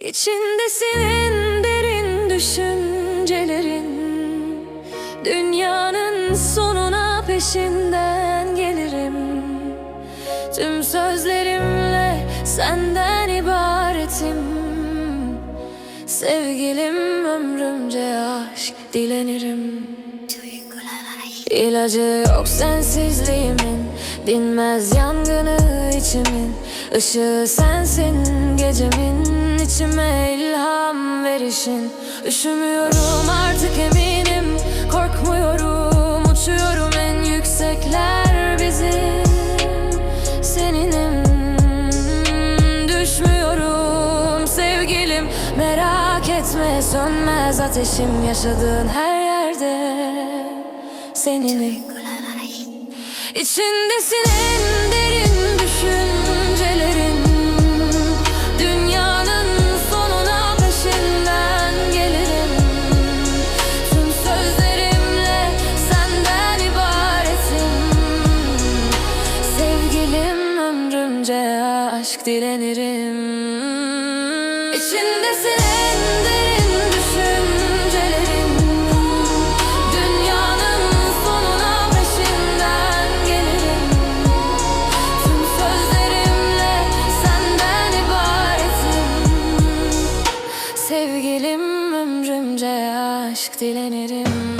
İçindesin en derin düşüncelerin Dünyanın sonuna peşinden gelirim. Tüm sözlerimle senden ibaretim. Sevgilim ömrümce aşk dilenirim. İlacı yok sensizliğimin Dinmez yangını içimin. Işığı sensin gecemin ilham verişin Üşümüyorum artık eminim. Korkmuyorum uçuyorum. En yüksekler bizim Seninim. Düşmüyorum sevgilim. Merak etme sönmez ateşim. Yaşadığın her yerde Seninim. İçindesin en ömrümce aşk dilenirim. İçindesin en derin düşüncelerin Dünyanın sonuna peşinden gelirim. Tüm sözlerimle senden ibaretim. Sevgilim ömrümce aşk dilenirim